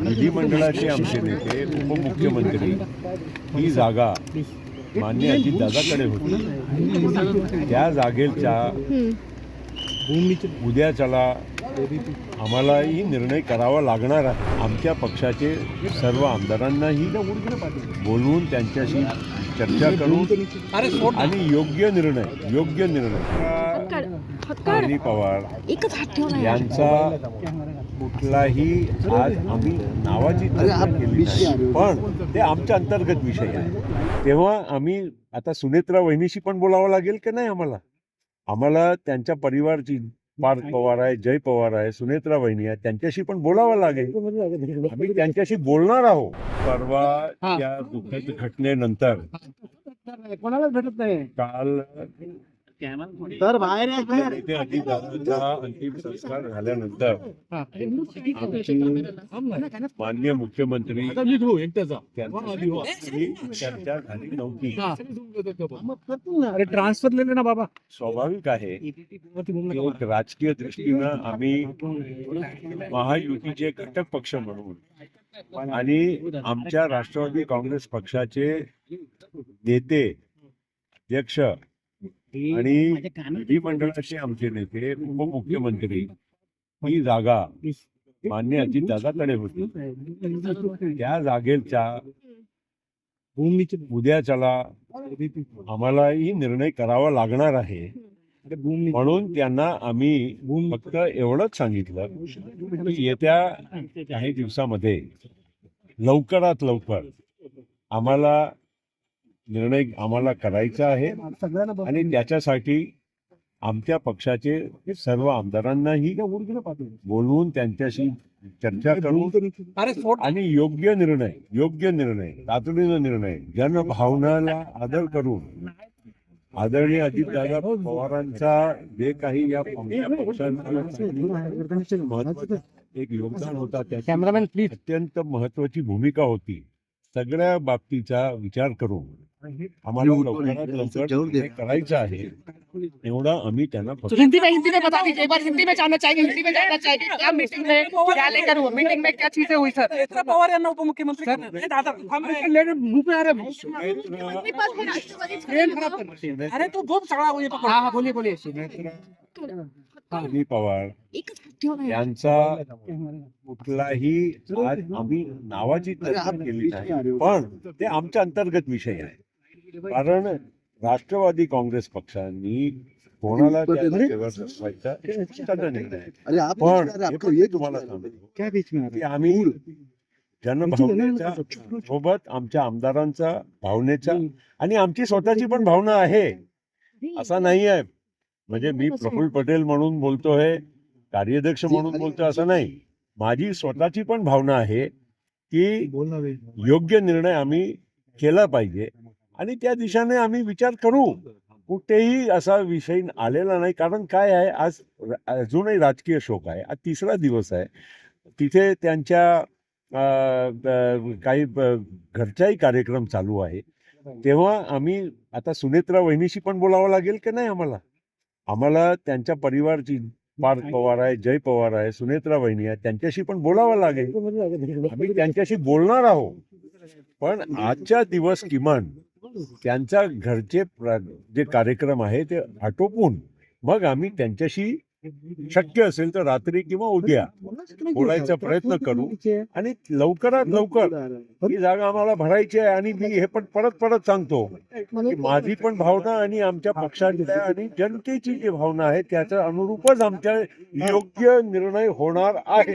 विधिमंडळाचे आमचे नेते उपमुख्यमंत्री ही जागा मान्य अजितदादाकडे होती. त्या जागेच्या उद्याच्याला आम्हालाही निर्णय करावा लागणार आहे. आमच्या पक्षाचे सर्व आमदारांनाही बोलवून त्यांच्याशी चर्चा करून आणि योग्य निर्णय योग्य निर्णय. अनिल पवार. एकच हात ठेवला यांचा कुठलाही आज आम्ही नावाची चर्चा केली नाही. पण ते आमच्या अंतर्गत विषय आहे. तेव्हा आम्ही आता सुनेत्रा वहिनीशी पण बोलावं लागेल की नाही आम्हाला? आम्हाला त्यांच्या परिवारची पार्थ पवार आहे जय पवार आहे सुनेत्रा वहिनी आहे त्यांच्याशी पण बोलावं लागेल. आम्ही त्यांच्याशी बोलणार आहोत. परवा त्या दुःखद घटनेनंतर कोणालाच भेटत नाही. काल तर बाहेर या, बाहेर. इथे अजितदादांचा अंतिम संस्कार झाल्यानंतर आमचे मान्य मुख्यमंत्री त्यांच्याशी चर्चा झाली नव्हती. मग ना. अरे ट्रान्सफर ना बाबा. स्वाभाविक आहे. एक राजकीय दृष्टीनं आम्ही महायुतीचे घटक पक्ष म्हणून आणि आमच्या राष्ट्रवादी काँग्रेस पक्षाचे नेते अध्यक्ष आणि विधिमंडळाचे आमचे नेते उपमुख्यमंत्री ही जागा मान्य अजितदादाकडे होती. त्या जागेच्या उद्याच्याला आम्हालाही निर्णय करावा लागणार आहे. म्हणून त्यांना आम्ही फक्त एवढंच सांगितलं की येत्या काही दिवसामध्ये लवकरात लवकर आम्हाला निर्णय आम्हाला करायचा आहे. आणि त्याच्यासाठी आमच्या पक्षाचे सर्व आमदारांनाही बोलवून त्यांच्याशी चर्चा करून आणि योग्य निर्णय योग्य निर्णय तातडीनं निर्णय जनभावनाला आदर करून आदरणीय अजितदादा पवारांचा जे काही या एक योगदान होता त्याची कॅमेरामॅन प्लीज अत्यंत महत्वाची भूमिका होती. सगळ्या बाबतीचा विचार करून आम्हाला लवकरात लवकर हे करायचं आहे. एवढा आम्ही त्यांना फक्त हिंदी में हिंदी में बता दीजिए एक बार हिंदी में जानना चाहिए हिंदी में जानना चाहिए। क्या मीटिंग में क्या लेकर हुआ? मीटिंग में क्या चीजें हुई सर नेत्रा पवार यांना उपमुख्यमंत्री करणार. हे दादा थांब रे. अरे तू झोप सगळा हे. हाँ हाँ बोलिए बोलिए पवार. यांचा कुठलाही आज आम्ही नावाची चर्चा केली नाही. पण ते आमच्या अंतर्गत विषय आहे. कारण राष्ट्रवादी काँग्रेस पक्षांनी कोणाला त्यांचा पण हे तुम्हाला सांगतो क्या बीच में आ की आम्ही जनभावनेच्या सोबत आमच्या आमदारांचा भावनेचा आणि आमची स्वतःची पण भावना आहे. असा नाही आहे. म्हणजे मी प्रफुल्ल पटेल म्हणून बोलतोय कार्याध्यक्ष म्हणून बोलतोय असं नाही. माझी स्वतःची पण भावना आहे की योग्य निर्णय आम्ही केला पाहिजे. आणि त्या दिशेने आम्ही विचार करू. कुठेही असा विषय आलेला नाही. कारण काय आहे आज अजूनही राजकीय शोक आहे. आज तिसरा दिवस आहे. तिथे त्यांच्या काही घरच्याही कार्यक्रम चालू आहे. तेव्हा आम्ही आता सुनेत्रा वहिनीशी पण बोलावं लागेल की नाही आम्हाला? आम्हाला त्यांच्या परिवारची पार्थ पवार आहे जय पवार आहे सुनेत्रा वहिनी आहे त्यांच्याशी पण बोलावं लागेल. आम्ही त्यांच्याशी बोलणार आहोत. पण आजच्या दिवस किमान त्यांच्या घरचे जे कार्यक्रम आहे ते आटोपून मग आम्ही त्यांच्याशी शक्य असेल तर रात्री किंवा उद्या बोलायचा प्रयत्न करू आणि लवकरात लवकर ही जागा आम्हाला भरायची आहे आणि मी हे पण परत परत सांगतो की माझी पण भावना आणि आमच्या पक्षातल्या आणि जनतेची जी भावना आहे त्याच्या अनुरूपच आमच्या योग्य निर्णय होणार आहे.